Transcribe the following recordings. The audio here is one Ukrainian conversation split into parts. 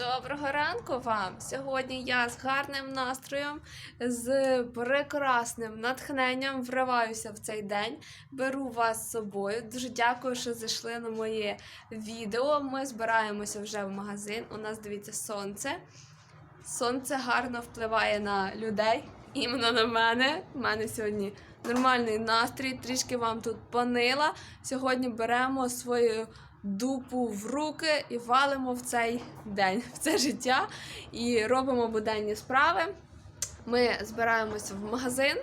Доброго ранку вам! Сьогодні я з гарним настроєм, з прекрасним натхненням вриваюся в цей день. Беру вас з собою. Дуже дякую, що зайшли на моє відео. Ми збираємося вже в магазин. У нас дивіться сонце. Сонце гарно впливає на людей, іменно на мене. У мене сьогодні нормальний настрій, трішки вам тут понила. Сьогодні беремо свою дупу в руки і валимо в цей день, в це життя і робимо буденні справи. Ми збираємося в магазин,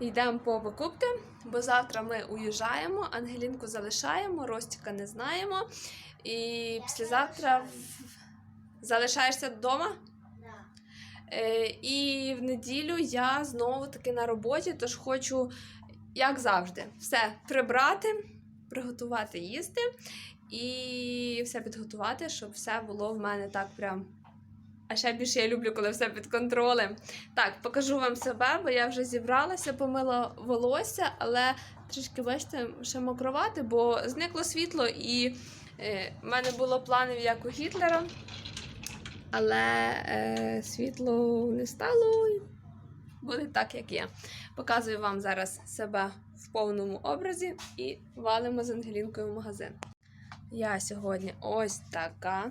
йдемо по покупки, бо завтра ми уїжджаємо, Ангелінку залишаємо, Ростіка не знаємо. І післязавтра залишаєшся вдома. Е, І в неділю я знову таки на роботі, тож хочу, як завжди, все прибрати, приготувати їсти і все підготувати, щоб все було в мене так прям. А ще більше я люблю, коли все під контролем. Так, покажу вам себе, бо я вже зібралася, помила волосся, але трішки, бачите, ще мокровати, бо зникло світло, і е, в мене було планів як у Гітлера, але е, світло не стало. Буде так, як є. Показую вам зараз себе в повному образі і валимо з Ангелінкою в магазин. Я сьогодні ось така.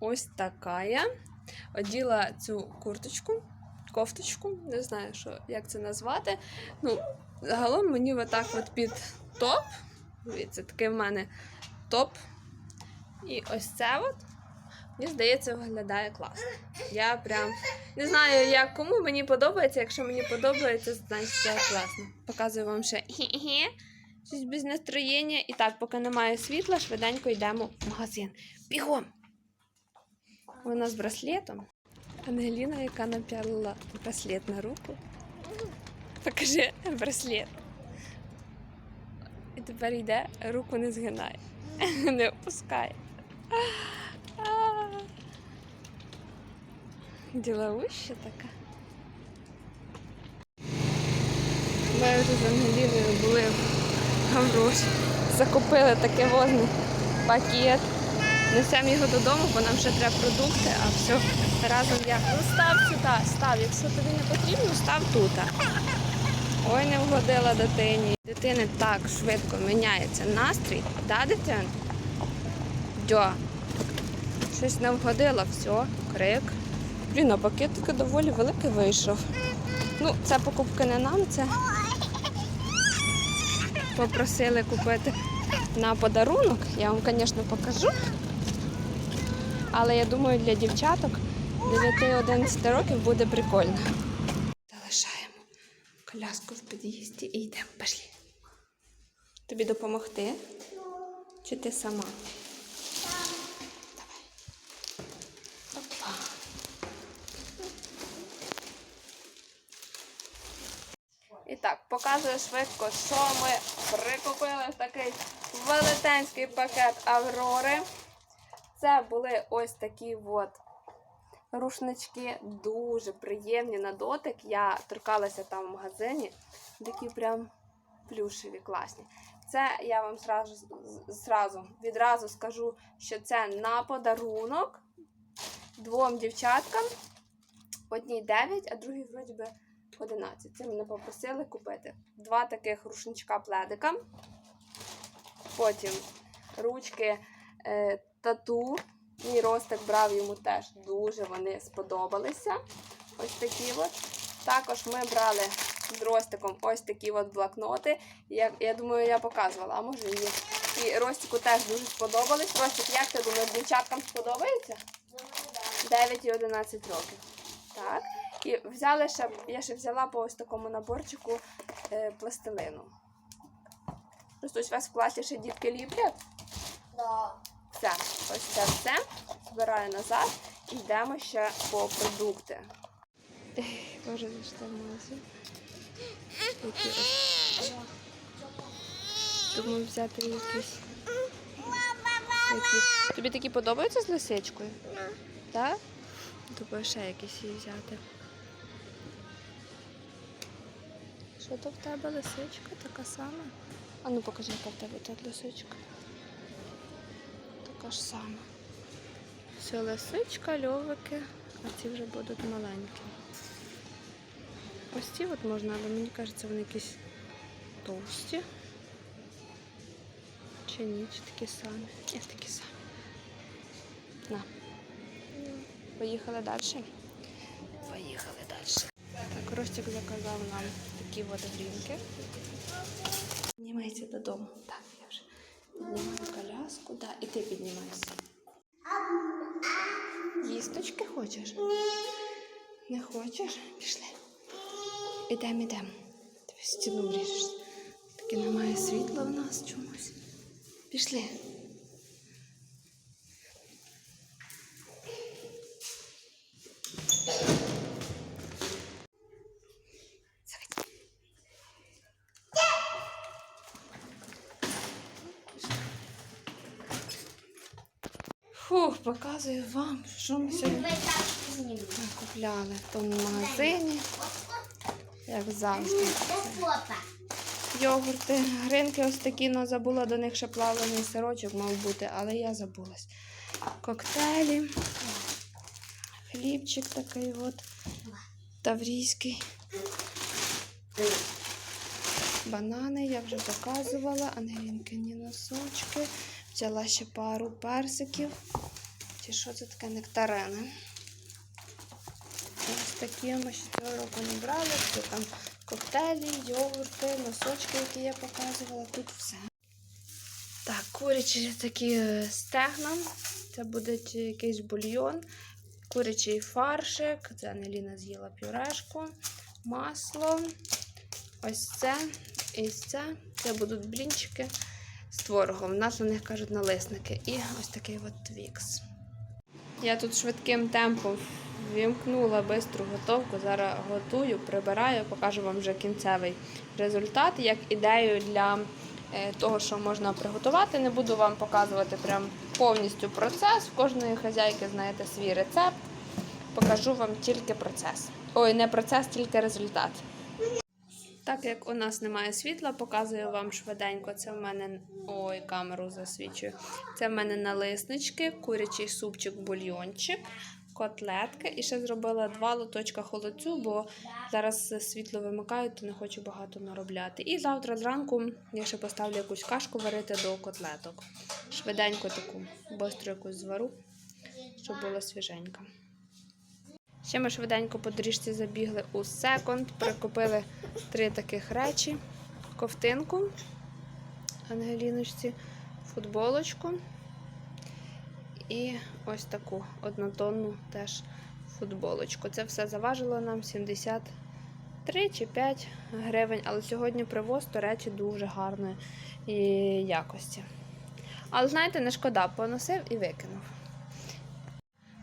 Ось така я. Оділа цю курточку, кофточку, не знаю, що, як це назвати. Ну, загалом мені отак от під топ. Дивіться, такий в мене топ. І ось це от. Мені здається, виглядає класно. Я прям не знаю, як кому мені подобається. Якщо мені подобається, значить це класно. Показую вам ще. Щось без настроєння. І так, поки немає світла, швиденько йдемо в магазин. Бігом! Вона з браслетом. Ангеліна, яка напялила браслет на руку. Покажи браслет. І тепер йде, руку не згинає, не опускає. А. Діловуща така. Ми вже з Ангеліною були в Закупили таке возний пакет. Несемо його додому, бо нам ще треба продукти, а все разом я. Ну став сюди, став. Якщо тобі не потрібно, став тут. Ой, не вгодила дитині. Дитини так швидко міняється настрій. Да, дитин? Дьо. Щось не вгодила, все, крик. Блін, а пакет таки доволі великий вийшов. Ну, це покупки не нам, це попросили купити на подарунок. Я вам, звісно, покажу. Але я думаю, для дівчаток 9-11 років буде прикольно. Залишаємо коляску в під'їзді і йдемо. Пішли. Тобі допомогти? Чи ти сама? Давай. Опа. І так, показую швидко, що ми прикупили в такий велетенський пакет Аврори. Це були ось такі от рушнички, дуже приємні на дотик. Я торкалася там в магазині. Такі прям плюшеві, класні. Це я вам сразу, зразу, відразу скажу, що це на подарунок двом дівчаткам. Одній 9, а другій вроді би 11. Це мене попросили купити. Два таких рушничка пледика. Потім ручки е, тату. Мій ростик брав йому теж дуже вони сподобалися. Ось такі от. Також ми брали з ростиком ось такі от блокноти. Я, я думаю, я показувала, а може ні. І Ростику теж дуже сподобались. Ростик, як ти думаєш, дівчаткам сподобається? 9 і 11 років. Так. І взяли ще, я ще взяла по ось такому наборчику е, пластилину. Просто ось у вас в класі ще дітки ліплять. Да. Все, ось це все. Збираю назад і йдемо ще по продукти. Боже, магазин. Думаю, взяти якісь. Які. Тобі такі подобаються з лисичкою? Так? Думаю, ще якісь її взяти. Що то в тебе лисичка така сама? А ну покажи, яка в тебе тут лисичка. Така ж сама. Ось лисичка, льовики, а ці вже будуть маленькі. Ось ці от можна, але мені кажеться, вони якісь товсті. Чи ні, чи такі самі? Ні, такі самі. На. Поїхали далі. Поїхали далі. Так, Ростик заказав нам такі от грінки. Піднімайся додому. Так, я вже піднімаю коляску. Да, і ти піднімайся. Їсточки хочеш? Не хочеш? Пішли. Ідемо, ідемо. Ти стіну вріжешся. Таки немає світла в нас чомусь. Пішли. Фух, показую вам, що ми сьогодні купляли в тому магазині, як завжди. Йогурти, гринки ось такі, але забула до них ще плавлений сирочок мав бути, але я забулась. Коктейлі, хлібчик такий от, таврійський. Банани я вже показувала, ангелінкині носочки. Взяла ще пару персиків. Чи що це таке нектарини? Ось такі ми ще цього року не брали. Це там коктейлі, йогурти, носочки, які я показувала. Тут все. Так, курячі такі е, стегна. Це буде якийсь бульйон, курячий фаршик. Це Анеліна з'їла пюрешку, масло. Ось це і це. Це будуть блінчики з творогом. У нас на них кажуть налисники. І ось такий от твікс. Я тут швидким темпом вімкнула бистру готовку. Зараз готую, прибираю, покажу вам вже кінцевий результат, як ідею для е, того, що можна приготувати. Не буду вам показувати прям повністю процес. В кожної хазяйки знаєте свій рецепт. Покажу вам тільки процес. Ой, не процес, тільки результат. Так як у нас немає світла, показую вам швиденько. Це в мене ой, камеру засвічую. Це в мене налиснички, курячий супчик, бульйончик, котлетки. І ще зробила два лоточка холодцю, бо зараз світло вимикають, то не хочу багато наробляти. І завтра зранку я ще поставлю якусь кашку варити до котлеток. Швиденько таку бистру якусь звару, щоб була свіженька. Ще ми швиденько по доріжці забігли у секонд, прикупили три таких речі: ковтинку Ангеліночці, футболочку і ось таку однотонну теж футболочку. Це все заважило нам 73 чи 5 гривень, але сьогодні привоз, то речі дуже гарної якості. Але знаєте, не шкода, поносив і викинув.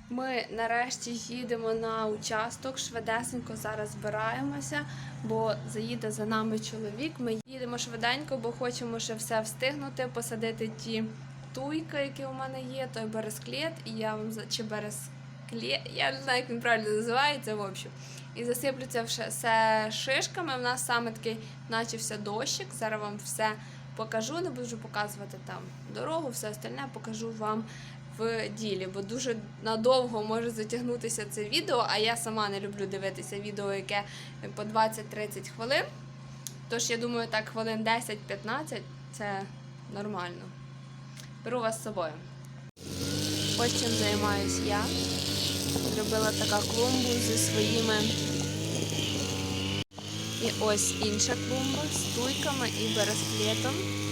Ми нарешті їдемо на участок. Швидесенько зараз збираємося, бо заїде за нами чоловік. Ми їдемо швиденько, бо хочемо ще все встигнути, посадити ті туйки, які у мене є, той бересклет, і я вам за- чи бересклет, я не знаю, як він правильно називається, в общем. І засиплю це все- все шишками. У нас саме такий начався дощик. Зараз вам все покажу, не буду показувати там дорогу, все остальне покажу вам в ділі, бо дуже надовго може затягнутися це відео, а я сама не люблю дивитися відео, яке по 20-30 хвилин. Тож я думаю, так хвилин 10-15 це нормально. Беру вас з собою. Ось чим займаюсь я. Зробила така клумбу зі своїми. І ось інша клумба з туйками і бересклетом.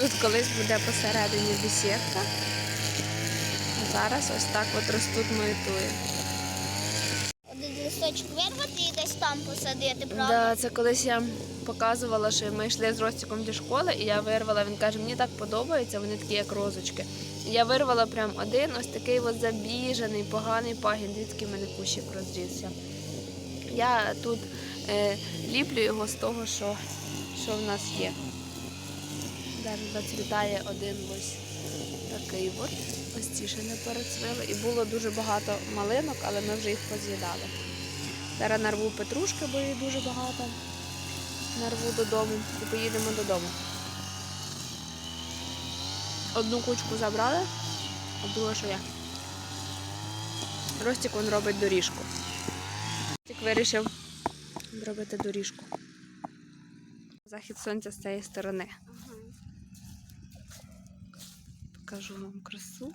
Тут колись буде посередині бесідка. Зараз ось так от ростуть мої туї. Один листочок вирвати і десь там посадити, правда? Да, це колись я показувала, що ми йшли з Ростиком до школи, і я вирвала. Він каже, мені так подобається, вони такі, як розочки. Я вирвала прям один, ось такий от забіжений, поганий пагін, звідки в мене кущик розрісся. Я тут е, ліплю його з того, що, що в нас є. Навіть зацвітає один ось такий от. Ось ці ще не перецвіли. І було дуже багато малинок, але ми вже їх поз'їдали. Зараз нарву петрушки, бо її дуже багато. Нарву додому і поїдемо додому. Одну кучку забрали, а друга що я. Ростик він робить доріжку. Ростик вирішив зробити доріжку. Захід сонця з цієї сторони. Покажу вам красу.